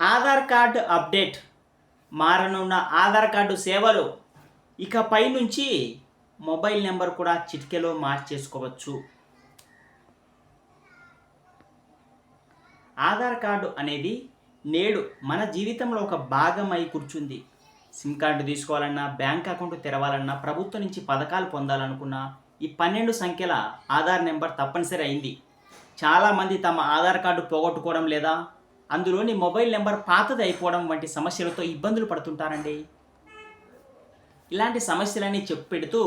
Aadhaar card update మారనున్న Aadhaar card సేవలు ఇకపై నుంచి మొబైల్ నెంబర్ కూడా చిటికెలో మార్చేసుకోవచ్చు. ఆధార్ కార్డు అనేది నేడు మన జీవితంలో ఒక భాగం అయి కూర్చుంది. సిమ్ కార్డు తీసుకోవాలన్నా బ్యాంక్ అకౌంట్ తెరవాలన్నా ప్రభుత్వం నుంచి పథకాలు పొందాలనుకున్నా ఈ పన్నెండు సంఖ్యల ఆధార్ నెంబర్ తప్పనిసరి అయింది. చాలామంది తమ ఆధార్ కార్డు పోగొట్టుకోవడం లేదా అందులోని మొబైల్ నెంబర్ పాతది అయిపోవడం వంటి సమస్యలతో ఇబ్బందులు పడుతుంటారండి. ఇలాంటి సమస్యలన్నీ చెప్పెడుతూ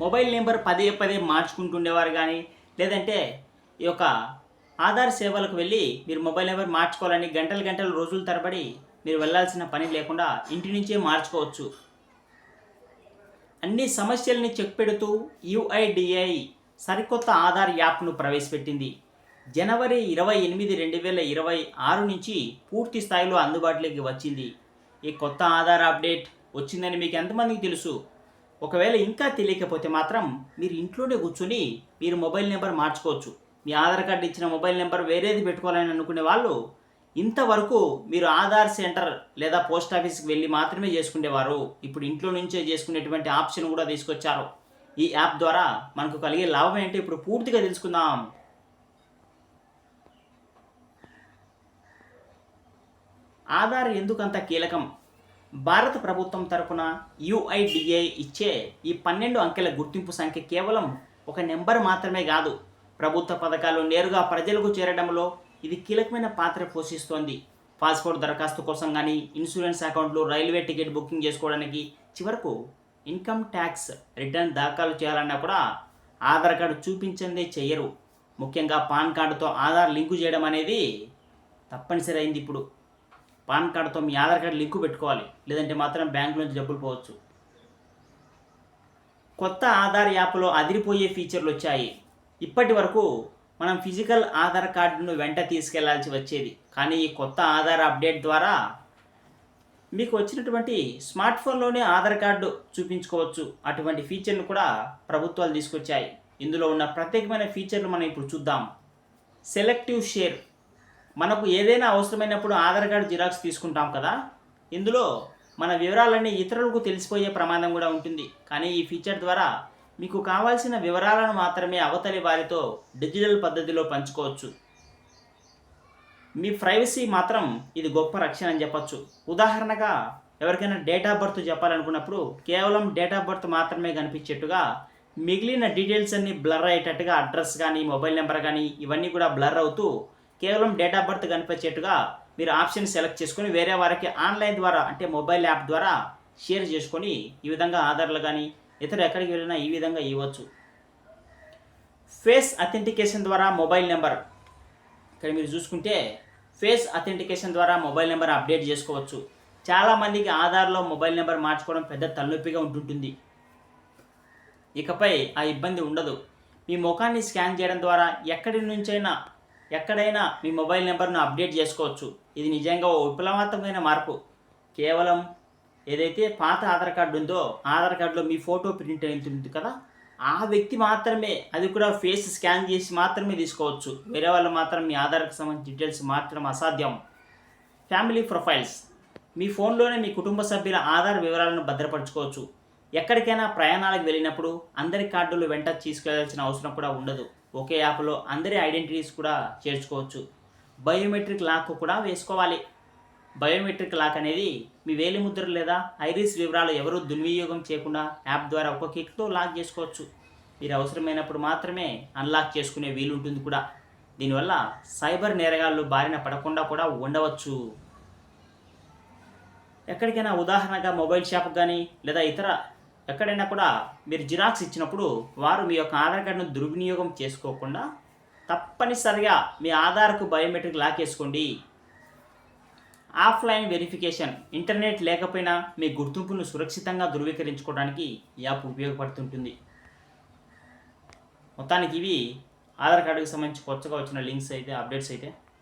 మొబైల్ నెంబర్ పదే పదే మార్చుకుంటుండేవారు కానీ లేదంటే ఈ యొక్క ఆధార్ సేవలకు వెళ్ళి మీరు మొబైల్ నెంబర్ మార్చుకోవాలని గంటలు గంటలు రోజుల తరబడి మీరు వెళ్ళాల్సిన పని లేకుండా ఇంటి నుంచే మార్చుకోవచ్చు. అన్ని సమస్యల్ని చెక్ పెడుతూ యుఐడిఐ సరికొత్త ఆధార్ యాప్ను ప్రవేశపెట్టింది. జనవరి ఇరవై ఎనిమిది రెండు వేల ఇరవై ఆరు నుంచి పూర్తి స్థాయిలో అందుబాటులోకి వచ్చింది. ఈ కొత్త ఆధార్ అప్డేట్ వచ్చిందని మీకు ఎంతమందికి తెలుసు? ఒకవేళ ఇంకా తెలియకపోతే మాత్రం మీరు ఇంట్లోనే కూర్చొని మీరు మొబైల్ నెంబర్ మార్చుకోవచ్చు. మీ ఆధార్ కార్డు ఇచ్చిన మొబైల్ నెంబర్ వేరేది పెట్టుకోవాలని అనుకునే వాళ్ళు ఇంతవరకు మీరు ఆధార్ సెంటర్ లేదా పోస్ట్ ఆఫీస్కి వెళ్ళి మాత్రమే చేసుకునేవారు. ఇప్పుడు ఇంట్లో నుంచే చేసుకునేటువంటి ఆప్షన్ కూడా తీసుకొచ్చారు. ఈ యాప్ ద్వారా మనకు కలిగే లాభం ఏంటో ఇప్పుడు పూర్తిగా తెలుసుకుందాం. ఆధార్ ఎందుకంత కీలకం? భారత ప్రభుత్వం తరపున యుఐడిఏ ఇచ్చే ఈ పన్నెండు అంకెల గుర్తింపు సంఖ్య కేవలం ఒక నెంబర్ మాత్రమే కాదు. ప్రభుత్వ పథకాలు నేరుగా ప్రజలకు చేరడంలో ఇది కీలకమైన పాత్ర పోషిస్తోంది. పాస్పోర్ట్ దరఖాస్తు కోసం కానీ ఇన్సూరెన్స్ అకౌంట్లు రైల్వే టికెట్ బుకింగ్ చేసుకోవడానికి చివరకు ఇన్కమ్ ట్యాక్స్ రిటర్న్ దాఖలు చేయాలన్నా కూడా ఆధార్ కార్డు చూపించిందే చెయ్యరు ముఖ్యంగా పాన్ కార్డుతో ఆధార్ లింకు చేయడం అనేది తప్పనిసరి అయింది ఇప్పుడు. పాన్ కార్డుతో మీ ఆధార్ కార్డు లింకు పెట్టుకోవాలి. లేదంటే మాత్రం బ్యాంక్ నుంచి డబ్బులు పోవచ్చు. కొత్త ఆధార్ యాప్లో అదిరిపోయే ఫీచర్లు వచ్చాయి. ఇప్పటి వరకు మనం ఫిజికల్ ఆధార్ కార్డును వెంట తీసుకెళ్ళాల్సి వచ్చేది. కానీ ఈ కొత్త ఆధార్ అప్డేట్ ద్వారా మీకు వచ్చినటువంటి స్మార్ట్ ఫోన్లోనే ఆధార్ కార్డు చూపించుకోవచ్చు. అటువంటి ఫీచర్లు కూడా ప్రభుత్వాలు తీసుకొచ్చాయి. ఇందులో ఉన్న ప్రత్యేకమైన ఫీచర్లు మనం ఇప్పుడు చూద్దాం. Selective share. మనకు ఏదైనా అవసరమైనప్పుడు ఆధార్ కార్డు జిరాక్స్ తీసుకుంటాం కదా. ఇందులో మన వివరాలన్నీ ఇతరులకు తెలిసిపోయే ప్రమాదం కూడా ఉంటుంది. కానీ ఈ ఫీచర్ ద్వారా మీకు కావాల్సిన వివరాలను మాత్రమే అవతలి వారితో డిజిటల్ పద్ధతిలో పంచుకోవచ్చు. మీ ప్రైవసీ మాత్రం ఇది గొప్ప రక్షణ అని చెప్పచ్చు. ఉదాహరణగా ఎవరికైనా డేట్ ఆఫ్ బర్త్ చెప్పాలనుకున్నప్పుడు కేవలం డేట్ ఆఫ్ బర్త్ మాత్రమే కనిపించేట్టుగా మిగిలిన డీటెయిల్స్ అన్ని బ్లర్ అయ్యేటట్టుగా అడ్రస్ కానీ మొబైల్ నెంబర్ కానీ ఇవన్నీ కూడా బ్లర్ అవుతూ కేవలం డేట్ ఆఫ్ బర్త్ కనిపించేట్టుగా మీరు ఆప్షన్ సెలెక్ట్ చేసుకొని వేరే వారికి ఆన్లైన్ ద్వారా అంటే మొబైల్ యాప్ ద్వారా షేర్ చేసుకొని ఈ విధంగా ఆధార్లు కానీ ఇతర ఎక్కడికి వెళ్ళినా ఈ విధంగా ఇవ్వచ్చు. ఫేస్ అథెంటికేషన్ ద్వారా మొబైల్ నెంబర్. ఇక్కడ మీరు చూసుకుంటే ఫేస్ అథెంటికేషన్ ద్వారా మొబైల్ నెంబర్ అప్డేట్ చేసుకోవచ్చు. చాలామందికి ఆధార్లో మొబైల్ నెంబర్ మార్చుకోవడం పెద్ద తలనొప్పిగా ఉంటుంటుంది. ఇకపై ఆ ఇబ్బంది ఉండదు. మీ ముఖాన్ని స్కాన్ చేయడం ద్వారా ఎక్కడి నుంచైనా ఎక్కడైనా మీ మొబైల్ నెంబర్ను అప్డేట్ చేసుకోవచ్చు. ఇది నిజంగా ఓ విప్లవాత్మకమైన మార్పు. కేవలం ఏదైతే పాత ఆధార్ కార్డు ఉందో ఆధార్ కార్డులో మీ ఫోటో ప్రింట్ అవుతుంది కదా ఆ వ్యక్తి మాత్రమే అది కూడా ఫేస్ స్కాన్ చేసి మాత్రమే తీసుకోవచ్చు. వేరే వాళ్ళు మాత్రం మీ ఆధార్కి సంబంధించిన డీటెయిల్స్ మార్చడం అసాధ్యం. Family profiles. మీ ఫోన్లోనే మీ కుటుంబ సభ్యుల ఆధార్ వివరాలను భద్రపరచుకోవచ్చు. ఎక్కడికైనా ప్రయాణాలకు వెళ్ళినప్పుడు అందరి కార్డులు వెంట తీసుకెళ్ళాల్సిన అవసరం కూడా ఉండదు. ఒకే యాప్లో అందరి ఐడెంటిటీస్ కూడా చేర్చుకోవచ్చు. బయోమెట్రిక్ లాక్ కూడా వేసుకోవాలి. బయోమెట్రిక్ లాక్ అనేది మీ వేలిముద్ర లేదా ఐరిస్ వివరాలు ఎవరూ దుర్వినియోగం చేయకుండా యాప్ ద్వారా ఒక క్లిక్తో లాక్ చేసుకోవచ్చు. మీరు అవసరమైనప్పుడు మాత్రమే అన్లాక్ చేసుకునే వీలు ఉంటుంది కూడా. దీనివల్ల సైబర్ నేరగాళ్ళు బారిన పడకుండా కూడా ఉండవచ్చు. ఎక్కడికైనా ఉదాహరణగా మొబైల్ షాప్ కానీ లేదా ఇతర ఎక్కడైనా కూడా మీరు జిరాక్స్ ఇచ్చినప్పుడు వారు మీ యొక్క ఆధార్ కార్డును దుర్వినియోగం చేసుకోకుండా తప్పనిసరిగా మీ ఆధార్కు బయోమెట్రిక్ లాక్ వేసుకోండి ఆఫ్లైన్ వెరిఫికేషన్ ఇంటర్నెట్ లేకపోయినా మీ గుర్తింపును సురక్షితంగా ధృవీకరించుకోవడానికి ఈ యాప్ ఉపయోగపడుతుంటుంది. మొత్తానికి ఇవి ఆధార్ కార్డుకి సంబంధించి కొత్తగా వచ్చిన లింక్స్ అయితే అప్డేట్స్ అయితే